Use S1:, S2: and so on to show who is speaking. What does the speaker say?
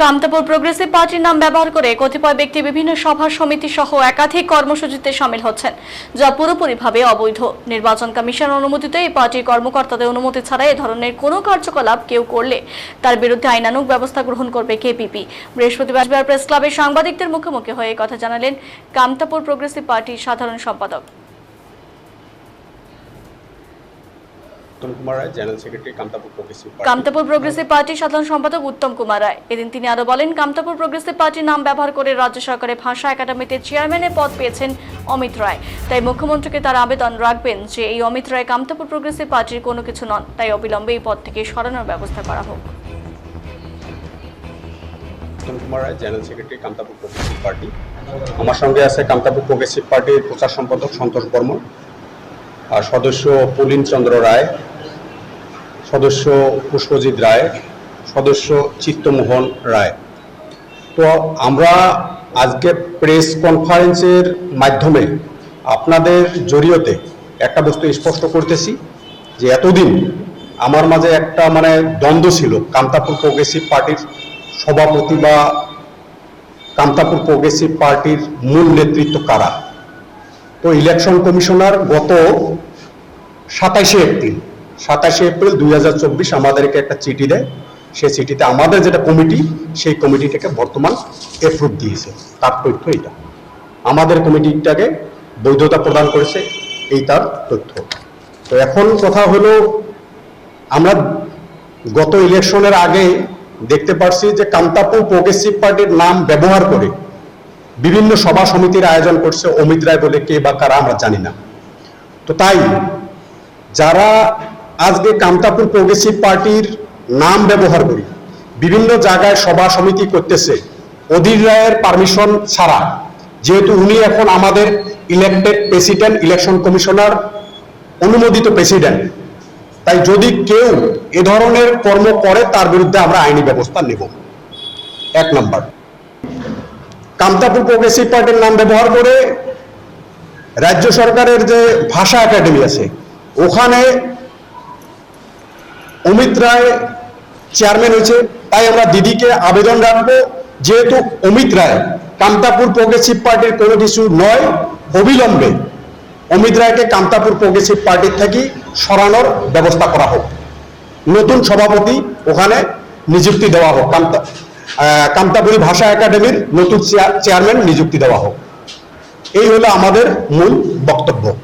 S1: Kamtapur progressive পার্টির নাম ব্যবহার করে কতিপয় ব্যক্তি বিভিন্ন সভা, সমিতি সহ একাধিক কর্মসূচিতে সামিল হচ্ছেন, যা পুরোপুরিভাবে অবৈধ। নির্বাচন কমিশন অনুমোদিত এই পার্টির কর্মকর্তাদের অনুমতি ছাড়া এ ধরনের কোনো কার্যকলাপ কেউ করলে তার বিরুদ্ধে আইনানুগ ব্যবস্থা গ্রহণ করবে কেপিপি বৃহস্পতিবার প্রেস ক্লাবে সাংবাদিকদের মুখোমুখি হয়ে কথা জানালেন কামতাপুর প্রোগ্রেসিভ পার্টির সাধারণ সম্পাদক।
S2: Uttam Kumar Roy general secretary Kamtapur progressive party
S1: Kamtapur progressive পার্টির সাধারণ সম্পাদক উত্তম কুমার রায়। এদিন তিনি আরও বলেন কামতাপুর প্রোগ্রেসিভ পার্টির নাম ব্যবহার করে রাজ্য সরকারের ভাষা একাডেমিতে চেয়ারম্যানের পদ পেয়েছেন অমিত রায়। তাই মুখ্যমন্ত্রীকে তার আবেদন রাখবেন যে এই অমিত রায় কামতাপুর প্রোগ্রেসিভ পার্টির কোনো কিছু নন। তাই অবিলম্বে এই পদ থেকে সরানোর ব্যবস্থা করা হোক।
S2: Uttam Kumar Roy general secretary Kamtapur progressive party আমার সঙ্গে আছে কামতাপুর প্রগ্রেসিভ পার্টির প্রচার সম্পাদক সন্তোষ বর্মন। আর সদস্য পুলিন চন্দ্র রায়। সদস্য পুষ্পজিৎ রায়, সদস্য চিত্তমোহন রায়। তো আমরা আজকে প্রেস কনফারেন্সের মাধ্যমে আপনাদের জড়িয়তে একটা বস্তু স্পষ্ট করতেছি যে এতদিন আমার মাঝে একটা মানে দ্বন্দ্ব ছিল কামতাপুর প্রোগ্রেসিভ পার্টির সভাপতি বা কামতাপুর প্রোগ্রেসিভ পার্টির মূল নেতৃত্ব কারা? তো ইলেকশন কমিশনার গত সাতাইশে এপ্রিল সাতাশে এপ্রিল দুই হাজার চব্বিশ আমাদেরকে একটা চিঠি দেয়। সেই চিঠিতে আমাদের যেটা কমিটি, সেই কমিটিটাকে বর্তমান এপ্রুভ দিয়েছে। তার তথ্য এটা আমাদের কমিটিটাকে বৈধতা প্রদান করেছে, এই তার তথ্য। তো এখন কথা হলো, আমরা গত ইলেকশনের আগে দেখতে পারছি যে কান্তাপুর প্রগ্রেসিভ পার্টির নাম ব্যবহার করে বিভিন্ন সভা সমিতির আয়োজন করছে অমিত রায় বলে কে বা কারা আমরা জানি না। তো তাই যারা আজকে কামতাপুর প্রগ্রেসিভ পার্টির নাম ব্যবহার করি। বিভিন্ন জায়গায় সভা সমিতি করতেছে। অধীর রায়ের পারমিশন ছাড়া। যেহেতু উনি এখন আমাদের ইলেক্টেড প্রেসিডেন্ট ইলেকশন কমিশনার অনুমোদিত প্রেসিডেন্ট তাই যদি কেউ এ ধরনের কর্ম করে, তার বিরুদ্ধে আমরা আইনি ব্যবস্থা নেব। এক নম্বর। কামতাপুর প্রগ্রেসিভ পার্টির নাম ব্যবহার করে রাজ্য সরকারের যে ভাষা একাডেমি আছে, ওখানে অমিত রায় চেয়ারম্যান হয়েছে, তাই আমরা দিদিকে আবেদন রাখব। যেহেতু অমিত রায় কামতাপুর প্রগ্রেসিভ পার্টির কোনো কিছু নয়, অবিলম্বে অমিত রায়কে কামতাপুর প্রগ্রেসিভ পার্টির থেকে সরানোর ব্যবস্থা করা হোক। নতুন সভাপতি ওখানে নিযুক্তি দেওয়া হোক। কামতা কামতাপুরী ভাষা একাডেমির নতুন চেয়ার- চেয়ারম্যান নিযুক্তি দেওয়া হোক। এই হলো আমাদের মূল বক্তব্য।